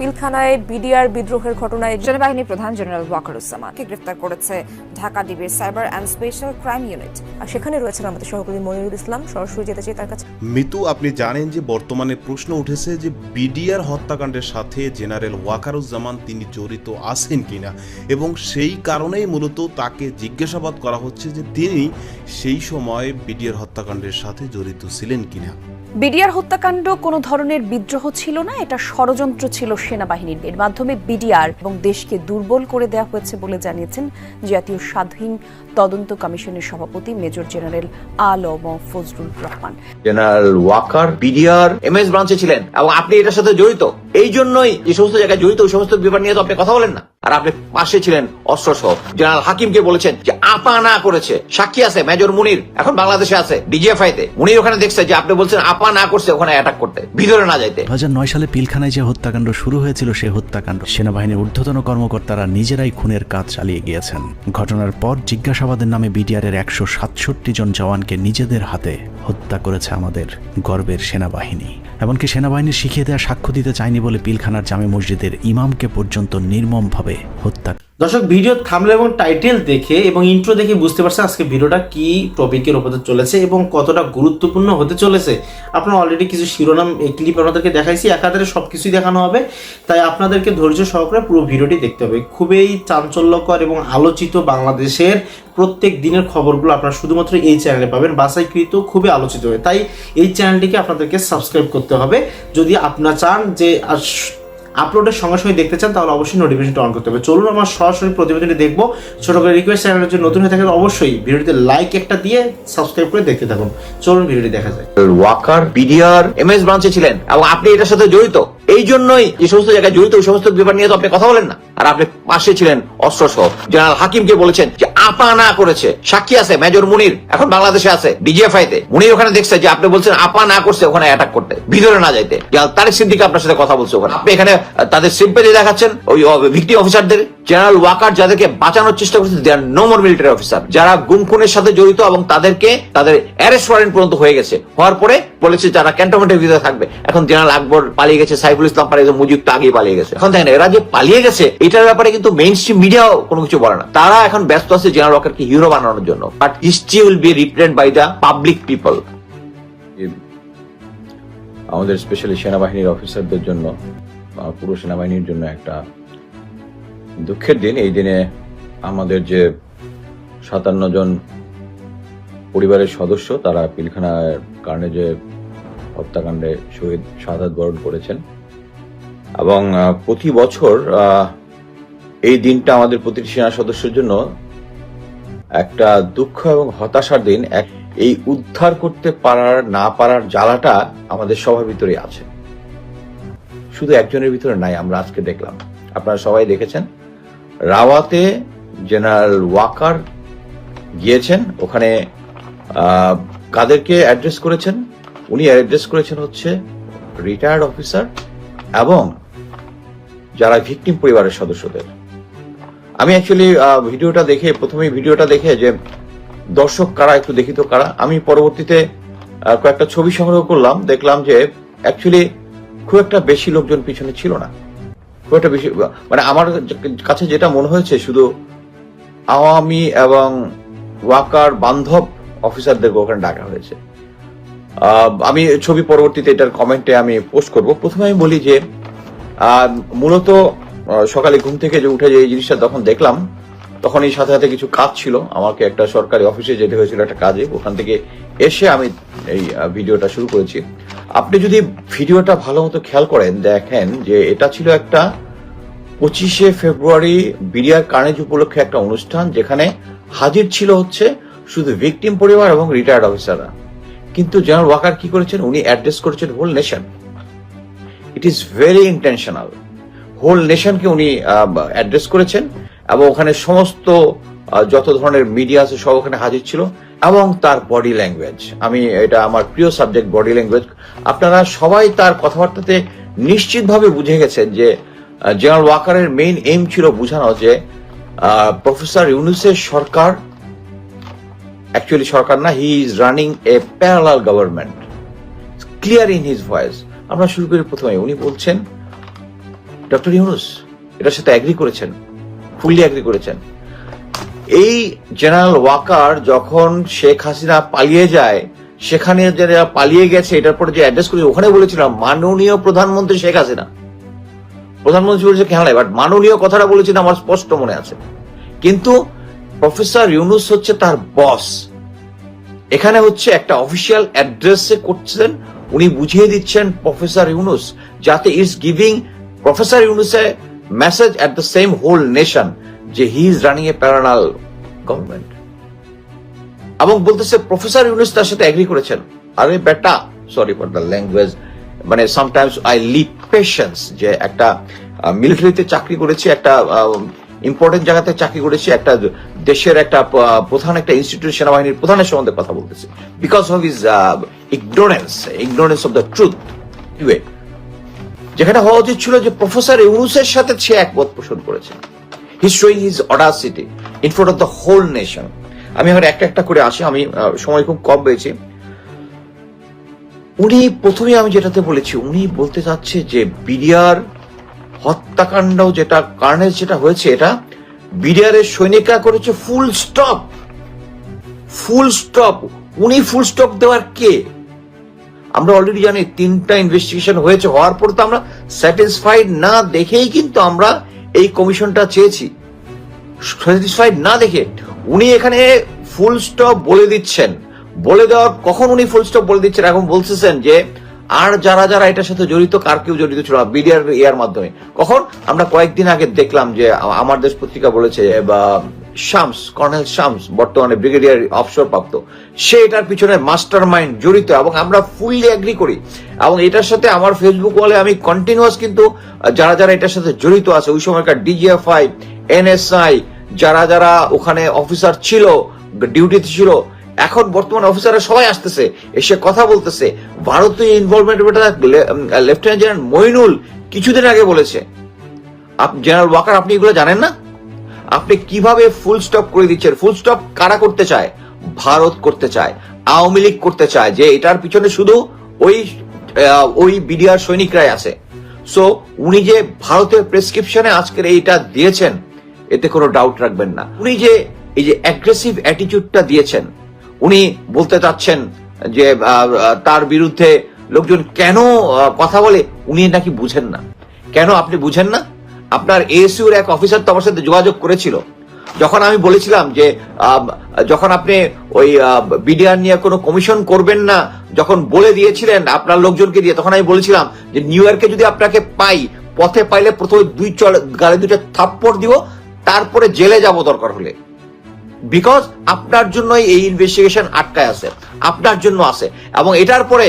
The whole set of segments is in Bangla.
পিলখানায় বিডিআর বিদ্রোহের ঘটনায় সেনাবাহিনী প্রধান জেনারেল ওয়াকারুজ্জামানকে গ্রেফতার করেছে? ঢাকা ডিবির cyber and special crime unit. আর সেখানে রয়েছেন আমাদের সহকর্মী মনিরুল ইসলাম। সরাসরি যেতে চাই তার কাছে। মিতু আপনি জানেন যে বর্তমানে প্রশ্ন উঠেছে যে বিডিআর হত্যাকাণ্ডের সাথে জেনারেল ওয়াকারুজ্জামান তিনি জড়িত আছেন কিনা? এবং সেই কারণেই মূলত তাকে জিজ্ঞাসাবাদ করা হচ্ছে যে তিনি সেই সময় বিডিআর হত্যাকাণ্ডের সাথে জড়িত ছিলেন কিনা। বিডিআর হত্যাকাণ্ড কোনো ধরনের বিদ্রোহ ছিল না এটা ষড়যন্ত্র ছিল সেনাবাহিনীর এর মাধ্যমে বিডিআর এবং দেশকে দুর্বল করে দেওয়া হয়েছে বলে জানিয়েছেন জাতীয় স্বাধীন তদন্ত কমিশনের সভাপতি major general Alam Fazlul Rahman. General Waker BDR M S ব্রাঞ্চে ছিলেন এবং আপনি এটার সাথে জড়িত। এই জন্যই যে সমস্ত জায়গায় জড়িত, ওই সমস্ত ব্যাপার নিয়ে তো আপনি কথা বলেন না। আর আপনি পাশে ছিলেন অস্ত্র সহ জেনারেল হাকিমকে বলেছেন যে আপা না করেছে। সাক্ষী আছে মেজর মুনির, এখন বাংলাদেশে আছে ডিজিএফআই তে মুনির ওখানে দেখছে যে আপনি বলছেন আপা না করছে ওখানে অ্যাটাক করতে, ভিতরে না যাইতে। দু সালে পিলখানায় যে হত্যাকাণ্ড শুরু হয়েছিল সেই হত্যাকাণ্ড। সেনাবাহিনীর ঊর্ধ্বতন কর্মকর্তারা নিজেরাই খুনের কাজ চালিয়ে গিয়েছেন। ঘটনার পর জিজ্ঞাসাবাদের নামে বিডিআরের একশো সাতষট্টি জন জওয়ানকে নিজেদের হাতে হত্যা করেছে আমাদের গর্বের সেনাবাহিনী। এমনকি সেনাবাহিনী শিখিয়ে দেওয়া সাক্ষ্য দিতে চায়নি বলে পিলখানার জামে মসজিদের ইমামকে পর্যন্ত নির্মমভাবে হত্যা। দর্শক, ভিডিও থামলে এবং টাইটেল দেখে এবং ইন্ট্রো দেখে বুঝতে পারছেন আজকে ভিডিওটা কি টপিকের উপরে চলেছে এবং কতটা গুরুত্বপূর্ণ হতে চলেছে। আপনারা অলরেডি কিছু শিরোনাম এই ক্লিপ আপনাদেরকে দেখাইছি একাধারে সব কিছুই দেখানো হবে। তাই আপনাদেরকে ধৈর্য সহকারে পুরো ভিডিওটি দেখতে হবে। খুবই চাঞ্চল্যকর এবং আলোচিত বাংলাদেশের প্রত্যেক দিনের খবরগুলো আপনারা শুধুমাত্র এই চ্যানেলে পাবেন। বাসাইকৃত খুবই আলোচিত হয়। তাই এই চ্যানেলটিকে আপনাদেরকে সাবস্ক্রাইব করতে হবে। যদি আপনারা চান যে আপলোডের সঙ্গে সঙ্গে দেখতে চান, তাহলে অবশ্যই নোটিফিকেশনটা অন করতে হবে। চলুন, আমার সরাসরি প্রতিবেদনটি দেখব। ছোট করে রিকোয়েস্ট চ্যানেল যদি নতুন হয়ে থাকে অবশ্যই ভিডিওতে লাইক একটা দিয়ে সাবস্ক্রাইব করে দেখতে থাকুন। চলুন, ভিডিওটি দেখা যায় ওয়াকার বিডিআর এমএস ব্রাঞ্চে ছিলেন এবং আপনি এটার সাথে জড়িত? এই জন্যই যে সমস্ত জায়গায় জড়িত ওই সমস্ত ব্যাপার নিয়ে তো আপনি কথা বলেন না। আর আপনি পাশে ছিলেন অস্ত্র সহ জেনারেল হাকিমকে বলেছেন যে আপা না করেছে। সাক্ষী আছে, মেজর মুনির, এখন বাংলাদেশে আছে ডিজিএফআই তে মুনির ওখানে দেখছে যে আপনি বলছেন আপা না করছে, ওখানে অ্যাটাক করতে। ভিতরে না যাইতে। তার তারেক সিদ্দিক আপনার সাথে কথা বলছে ওখানে। আপনি এখানে তাদের সিম্পেলি দেখাচ্ছেন, ওই ভিক্টিম অফিসারদের জেনারেল ওয়াকার যাদেরকে বাঁচানোর চেষ্টা করছে they are no more military officer যারা গুম খুনের সাথে জড়িত এবং তাদেরকে, তাদের অ্যারেস্ট ওয়ারেন্ট পর্যন্ত হয়ে গেছে। হওয়ার পরে বলেছে যারা ক্যান্টনমেন্টের ভিতরে থাকবে। এখন জেনারেল আকবর পালিয়ে গেছে, সাইফুল ইসলাম পালিয়ে গেছে, মুজিব তো আগেই পালিয়ে গেছে। এখন দেখেন, এরা যে পালিয়ে গেছে, এটার ব্যাপারে কিন্তু মেইন স্ট্রিম মিডিয়াও কোনো কিছু বলে না। তারা এখন ব্যস্ত আছে জেনারেল ওয়াকারকে হিরো বানানোর জন্য। But history will be represent by the public people আমাদের স্পেশালি সেনাবাহিনীর অফিসারদের জন্য পুরো সেনাবাহিনীর জন্য একটা দুঃখের দিন, এই দিনে আমাদের যে সাতান্ন জন পরিবারের সদস্য, তারা পিলখানার কারণে যে হত্যাকাণ্ডে শহীদ শাহাদ বরণ করেছেন। এবং প্রতি বছর এই দিনটা আমাদের প্রতিটি সেনা সদস্যের জন্য একটা দুঃখ এবং হতাশার দিন। এক, এই উদ্ধার করতে পারার, না পারার জ্বালাটা আমাদের সবার ভিতরে আছে। শুধু একজনের ভিতরে নাই, আমরা আজকে দেখলাম। আপনারা সবাই দেখেছেন। রাওয়াতে জেনারেল ওয়াকার গিয়েছেন। ওখানে কাদেরকে অ্যাড্রেস করেছেন। উনি অ্যাড্রেস করেছেন হচ্ছে রিটায়ার্ড অফিসার এবং যারা ভিকটিম পরিবারের সদস্যদের। আমি অ্যাকচুয়ালি ভিডিওটা দেখে, প্রথমেই ভিডিওটা দেখে যে দর্শক কারা, একটু দেখিত কারা। আমি পরবর্তীতে কয়েকটা ছবি সংগ্রহ করলাম। দেখলাম যে অ্যাকচুয়ালি খুব একটা বেশি লোকজন পিছনে ছিল না। খুব একটা বেশি মানে আমার কাছে যেটা মনে হয়েছে, শুধু আওয়ামী এবং ওয়াকার বান্ধব অফিসারদেরকে ওখানে ডাকা হয়েছে। আমি ছবি পরবর্তীতে এটার কমেন্টে আমি পোস্ট করব। প্রথমে আমি বলি যে মূলত সকালে ঘুম থেকে যে উঠে যে এই জিনিসটা যখন দেখলাম তখন এই সাথে সাথে কিছু কাজ ছিল। আমাকে একটা সরকারি অফিসে যেতে হয়েছিল একটা কাজে। ওখান থেকে এসে আমি এই ভিডিওটা শুরু করেছি। আপনি যদি ভিডিওটা ভালো মতো খেয়াল করেন, দেখেন যে এটা ছিল একটা পঁচিশে ফেব্রুয়ারি বিডিআর কার্নেজ উপলক্ষে একটা অনুষ্ঠান, যেখানে হাজির ছিল হচ্ছে শুধু ভিকটিম পরিবার এবং রিটায়ার্ড অফিসাররা কিন্তু জেনারেল ওয়াকার কি করেছেন? উনি অ্যাড্রেস করেছেন whole nation it is very intentional whole নেশনকে উনি অ্যাড্রেস করেছেন এবং ওখানে সমস্ত যত ধরনের মিডিয়া আছে সব ওখানে হাজির ছিল। এবং তার বডি ল্যাঙ্গুয়েজ আমি এটা আমার প্রিয় সাবজেক্ট বডি ল্যাঙ্গুয়েজ আপনারা সবাই তার কথাবার্তাতে নিশ্চিতভাবে বুঝে গেছেন যে জেনারেল ওয়াকারের মেইন এইম ছিল বোঝানো যে প্রফেসর ইউনুসের সরকার অ্যাকচুয়ালি সরকার না he is running a parallel government clear in his voice আমরা শুরু করি প্রথমে। উনি বলছেন ডক্টর ইউনুস এটার সাথে অ্যাগ্রি করেছেন ফুললি অ্যাগ্রি করেছেন। এই জেনারেল ওয়াকার যখন শেখ হাসিনা পালিয়ে যায়, সেখানে যারা পালিয়ে গেছে, এটার পরে যে অ্যাড্রেস করি ওখানে বলেছিলাম, মাননীয় প্রধানমন্ত্রী শেখ হাসিনা। প্রধানমন্ত্রী বলেছে, কেন বাট মাননীয় কথাটা বলেছেন, আমার স্পষ্ট মনে আছে। কিন্তু প্রফেসর ইউনুস হচ্ছে তার বস এখানে হচ্ছে একটা অফিসিয়াল অ্যাড্রেসে করছেন, উনি বুঝিয়ে দিচ্ছেন প্রফেসর ইউনুস, যাতে is giving professor Yunus message at the same whole nation যে he is running a parallel government. এবং বলতেছে, প্রফেসর ইউনুস তার সাথে এগ্রি করেছেন। আরে বেটা সরি ফর দ্য ল্যাঙ্গুয়েজ মানে সামটাইমস আই লিভ পেশেন্স যে একটা মিলিটারিতে চাকরি করেছি, একটা ইম্পর্টেন্ট জায়গাতে চাকরি করেছি, একটা দেশের একটা প্রধান একটা ইনস্টিটিউট সেনাবাহিনীর প্রধানের সম্বন্ধে কথা বলতেছি। Because of is ignorance ignorance of the truth যেখানে হওয়া উচিত ছিল যে প্রফেসর ইউনুসের সাথে সে একমত পোষণ করেছে। He showing his audacity in front of the whole nation আমি এখন একটা একটা করে আসি, আমি সময় খুব কম পেয়েছি। উনি প্রথমে আমি যেটাতে বলেছি, উনি বলতে চাচ্ছে যে বিডিআর হত্যাকাণ্ড যেটা কার্নেজ যেটা হয়েছে, এটা বিডিআর এর সৈনিকরা করেছে ফুল স্টপ ফুল স্টপ উনি ফুল স্টপ দেওয়ার কে? আমরা অলরেডি জানি, তিনটা ইনভেস্টিগেশন হয়েছে, হওয়ার পর তো আমরা স্যাটিসফাইড না দেখেই কিন্তু আমরা এই কমিশনটা চেয়েছি। স্যাটিসফাইড না দেখে উনি এখানে ফুল স্টপ বলে দিচ্ছেন। বলে দেওয়ার কখন উনি ফুল স্টপ বলে দিচ্ছেন? এখন বলতেছেন যে, আর যারা যারা এটার সাথে জড়িত, কার কেউ জড়িত ছিল বিডিআর ইয়ার মাধ্যমে। কখন? আমরা কয়েকদিন আগে দেখলাম যে আমার দেশ পত্রিকা বলেছে, বা শামস, কর্নেল শামস, বর্তমানে ব্রিগেডিয়ার অফসর প্রাপ্ত সে এটার পিছনে মাস্টার মাইন্ড জড়িত এবং আমরা ফুললি এগ্রি করি। এবং এটার সাথে আমার ফেসবুক ওয়ালে আমি কন্টিনিউয়াস কিন্তু যারা যারা এটার সাথে জড়িত আছে, ওই সময়কার ডিজিএফআই এনএসআই যারা যারা ওখানে অফিসার ছিল ডিউটিতে ছিল, এখন বর্তমান অফিসাররা সবাই আসতেছে, এসে কথা বলতেছে। ভারতীয় ইনভলভমেন্ট লেফটেন্যান্ট জেনারেল মইনুল কিছুদিন আগে বলেছে। জেনারেল ওয়াকার আপনি এগুলো জানেন না? আপনি কীভাবে ফুল স্টপ করে দিচ্ছেন? ফুল স্টপ কারা করতে চায়? ভারত করতে চায়। আওয়ামী লীগ করতে চায় যে এটার পিছনে শুধু ওই ওই বিডিআর সৈনিকরাই আছে। সো উনি যে ভারতের প্রেসক্রিপশনে আজকের এইটা দিয়েছেন, এতে কোনো ডাউট রাখবেন না। উনি যে, এই যে অ্যাগ্রেসিভ অ্যাটিটিউডটা দিয়েছেন, উনি বলতে চাচ্ছেন যে তার বিরুদ্ধে লোকজন কেন কথা বলে, উনি নাকি বুঝেন না। কেন আপনি বুঝেন না? আপনার এসিউর এক অফিসার তো আমার সাথে যোগাযোগ করেছিল। যখন আমি বলেছিলাম যে যখন আপনি ওই বিডিআর নিয়ে কোনো কমিশন করবেন না, যখন বলে দিয়েছিলেন আপনার লোকজনকে দিয়ে, তখন আমি বলেছিলাম যে নিউ ইয়র্কে যদি আপনাকে পাই, পথে পাইলে প্রথমে দুই চল গাড়ি দুটো থাপ্পড় দিব, তারপরে জেলে যাব দরকার হলে। বিকজ আপনার জন্যই এই ইনভেস্টিগেশন আটকায় আছে। আপনার জন্য আছে। এবং এটার পরে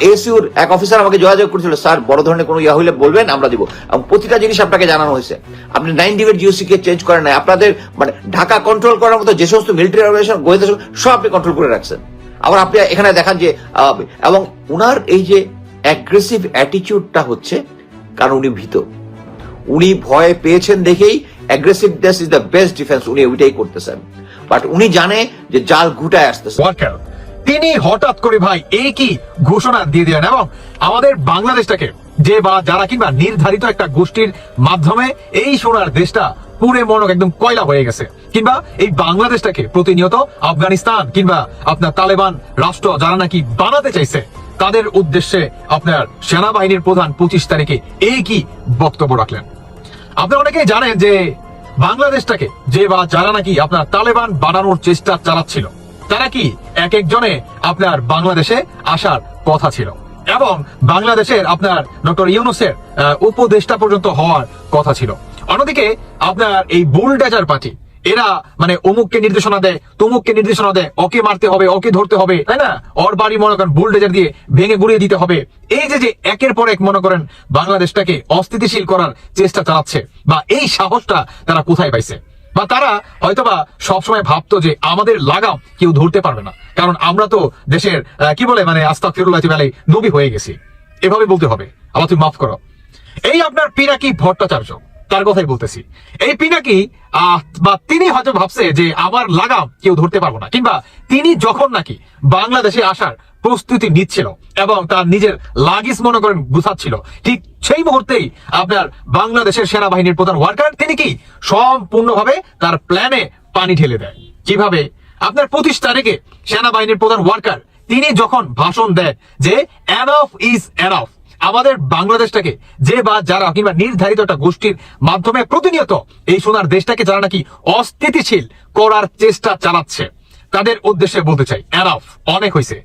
এসইউর এক অফিসার আমাকে যোগাযোগ করেছিল, স্যার, বড় ধরনের কোনো ইয়া হইলে বলবেন, আমরা দিব। এবং প্রতিটা জিনিস আপনাকে জানানো হয়েছে। আপনি নাইন ডিভের জিওসি কে চেঞ্জ করেন নাই। আপনাদের মানে ঢাকা কন্ট্রোল করার মতো যে সমস্ত মিলিটারি অর্গানাইজেশন গোয়েন্দা সব আপনি কন্ট্রোল করে রাখছেন। আবার আপনি এখানে দেখান যে এবং উনার এই যে অ্যাগ্রেসিভ অ্যাটিটিউডটা হচ্ছে, কারণ উনি ভীত। উনি ভয় পেয়েছেন দেখেই aggressiveness is the best defence উনি ওইটাই করতেছেন। বাট উনি জানে যে জাল ঘুটায় আসতেছে। তিনি হঠাৎ করে ভাই কি ঘোষণা দিয়ে দিলেন এবং আমাদের বাংলাদেশটাকে যে বা যারা কিংবা নির্ধারিত একটা গোষ্ঠীর মাধ্যমে এই সোনার দেশটা পুরে মনক একদম কয়লা হয়ে গেছে, কিংবা এই বাংলাদেশটাকে প্রতিনিয়ত আফগানিস্তান কিংবা আপনার তালেবান রাষ্ট্র যারা নাকি বানাতে চাইছে, তাদের উদ্দেশ্যে আপনার সেনাবাহিনীর প্রধান পঁচিশ তারিখে এই কি বক্তব্য রাখলেন। আপনারা অনেকেই জানেন যে বাংলাদেশটাকে যে বা যারা নাকি আপনার তালেবান বানানোর চেষ্টা চালাচ্ছিল, তারা কি এক একজনে আপনার বাংলাদেশে আসার কথা ছিল? এবং বাংলাদেশের আপনার ডক্টর ইউনুসের উপদেষ্টা পর্যন্ত হওয়ার কথা ছিল। অন্যদিকে আপনার এই বুলডেজার পার্টি এরা মানে অমুককে নির্দেশনা দেয়, তমুককে নির্দেশনা দেয়, ওকে মারতে হবে, ওকে ধরতে হবে, তাই না? ওর বাড়ি মনে করেন বুলডেজার দিয়ে ভেঙে গুড়িয়ে দিতে হবে। এই যে যে একের পর এক মনে করেন বাংলাদেশটাকে অস্থিতিশীল করার চেষ্টা চালাচ্ছে, বা এই সাহসটা তারা কোথায় পাইছে? বা তারা হয়তোবা সবসময় ভাবতো যে আমাদের লাগাম কেউ ধরতে পারবে না। কারণ আমরা তো দেশের কি বলে মানে আস্তা ফিরুল্লাহ বেলায় নবী হয়ে গেছি। এভাবে বলতে হবে। আবার তুমি মাফ করো। এই আপনার পিনাকি ভট্টাচার্য তার কথাই বলতেছি। এই পিনাকি বা তিনি হয়তো ভাবছে যে আমার লাগাম কেউ ধরতে পারব না, কিংবা তিনি যখন নাকি বাংলাদেশে আসার প্রস্তুতি নিচ্ছিল এবং তার নিজের লাগিস মনে করেন গুছাচ্ছিল, ঠিক সেই মুহূর্তেই আপনার বাংলাদেশের সেনাবাহিনীর প্রধান ওয়ার্কার, তিনি কি সম্পূর্ণভাবে তার প্ল্যানে পানি ঢেলে দেয়? কীভাবে? আপনার পঁচিশ তারিখে সেনাবাহিনীর প্রধান ওয়ার্কার, তিনি যখন ভাষণ দেন যে এনফ ইজ এনফ আমাদের বাংলাদেশটাকে যে বা যারা কিংবা নির্ধারিত একটা গোষ্ঠীর মাধ্যমে প্রতিনিয়ত এই সোনার দেশটাকে যারা নাকি অস্থিতিশীল করার চেষ্টা চালাচ্ছে, তাদের উদ্দেশ্যে বলতে চাই এনাফ অনেক হয়েছে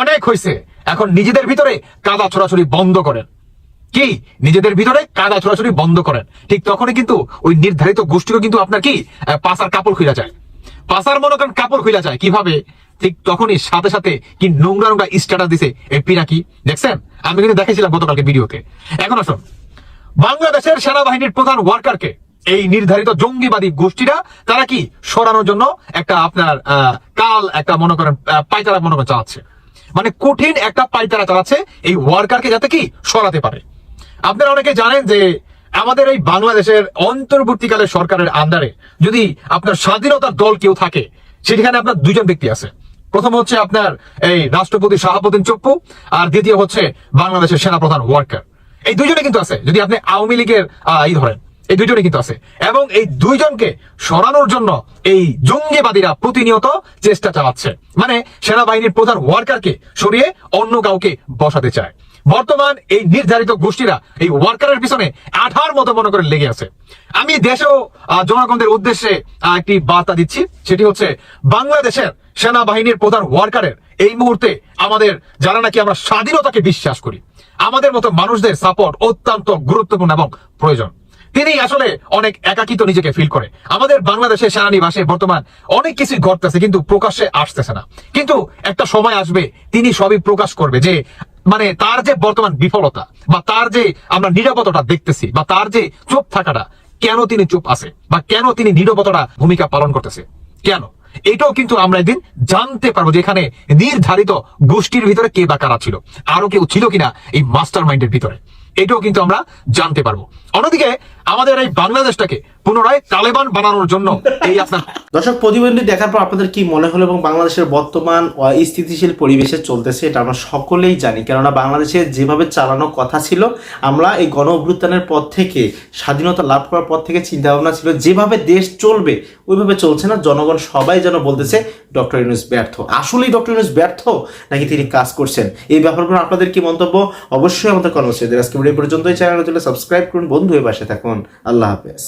অনেক হয়েছে এখন নিজেদের ভিতরে কাদা ছোড়াছড়ি বন্ধ করেন। কি? নিজেদের ভিতরে কাদা ছোড়াছড়ি বন্ধ করেন। ঠিক তখনই কিন্তু ওই নির্ধারিত গোষ্ঠীও কিন্তু আপনার কি? পাশার কাপড় খুলে যায়। পাশার মনে করেন কাপড় খুলে যায়। কীভাবে? ঠিক তখনই সাথে সাথে কি নোংরা নোংরা স্ট্যাটাস দিছে এই পিনাকি দেখছেন? আমি কিন্তু দেখেছিলাম গতকালকে ভিডিওতে। এখন আসুন। বাংলাদেশের সেনাবাহিনীর প্রধান ওয়ার্কারকে এই নির্ধারিত জঙ্গিবাদী গোষ্ঠীরা তারা কি সরানোর জন্য একটা আপনার কাল একটা মনে করেন পাইতারা মনে করেন চালাচ্ছে? মানে কঠিন একটা পাইতারা চালাচ্ছে এই ওয়ার্কারকে যাতে কি সরাতে পারে। আপনারা অনেকে জানেন যে আমাদের এই বাংলাদেশের অন্তর্বর্তীকালে সরকারের আন্ডারে যদি আপনার স্বাধীনতার দল কেউ থাকে, সেখানে আপনার দুইজন ব্যক্তি আছে। প্রথম হচ্ছে আপনার এই রাষ্ট্রপতি শাহাবুদ্দিন চপ্পু, আর দ্বিতীয় হচ্ছে বাংলাদেশের সেনাপ্রধান ওয়ার্কার। এই দুইজনে কিন্তু আছে, যদি আপনি আওয়ামী লীগের এই ধরেন, এই দুইজনে কিন্তু আছে। এবং এই দুইজনকে সরানোর জন্য এই জঙ্গিবাদীরা প্রতিনিয়ত চেষ্টা চালাচ্ছে। মানে সেনাবাহিনীর প্রধান ওয়ার্কারকে সরিয়ে অন্য কাউকে বসাতে চায়। বর্তমান এই নির্ধারিত গোষ্ঠীরা এই ওয়ার্কারের পিছনে আঠার মতো মনে করে লেগে আছে। আমি দেশেও জনগণদের উদ্দেশ্যে একটি বার্তা দিচ্ছি। সেটি হচ্ছে, বাংলাদেশের সেনাবাহিনীর প্রধান ওয়ার্কারের এই মুহূর্তে আমাদের যারা নাকি আমরা স্বাধীনতাকে বিশ্বাস করি, আমাদের মতো মানুষদের সাপোর্ট অত্যন্ত গুরুত্বপূর্ণ এবং প্রয়োজন। তিনি আসলে অনেক একাকিত নিজেকে ফিল করে। আমাদের বাংলাদেশের সেনানিবাসে বর্তমান অনেক কিছু ঘটতেছে কিন্তু প্রকাশ্যে আসতেছে না। কিন্তু একটা সময় আসবে, তিনি সবই প্রকাশ করবে যে মানে তার যে বর্তমান বিফলতা বা তার যে আমরা নিরাপত্তাটা দেখতেছি বা তার যে চুপ থাকাটা, কেন তিনি চুপ আছে বা কেন তিনি নিরাপত্তাটা ভূমিকা পালন করতেছে? কেন? এটাও কিন্তু আমরা একদিন জানতে পারব যে এখানে নির্ধারিত গোষ্ঠীর ভিতরে কে বা কারা ছিল, আরও কেউ ছিল কিনা এই মাস্টার মাইন্ডের ভিতরে। এটাও কিন্তু আমরা জানতে পারব। অন্যদিকে আমাদের এই বাংলাদেশটাকে পুনরায় তালেবান বানানোর জন্য। এই আপনার দর্শক, প্রতিবেদনটি দেখার পর আপনাদের কি মনে হলো এবং বাংলাদেশের বর্তমান স্থিতিশীল পরিবেশে চলতেছে এটা আমরা সকলেই জানি। কেননা বাংলাদেশে যেভাবে চালানো কথা ছিল, আমরা এই গণ অভ্যুত্থানের পর থেকে, স্বাধীনতা লাভ করার পর থেকে চিন্তা ভাবনা ছিল, যেভাবে দেশ চলবে, ওইভাবে চলছে না। জনগণ সবাই যেন বলতেছে, ডক্টর ইউনুস ব্যর্থ। আসলেই ডক্টর ইউনুস ব্যর্থ নাকি তিনি কাজ করছেন? এই ব্যাপারগুলো আপনাদের কি মন্তব্য? অবশ্যই আমাদের কর্মসূচিদের আজকে ভিডিও পর্যন্তই। চ্যানেল সাবস্ক্রাইব করুন। বন্ধু পাশে থাকুন। আল্লাহ হাফেজ।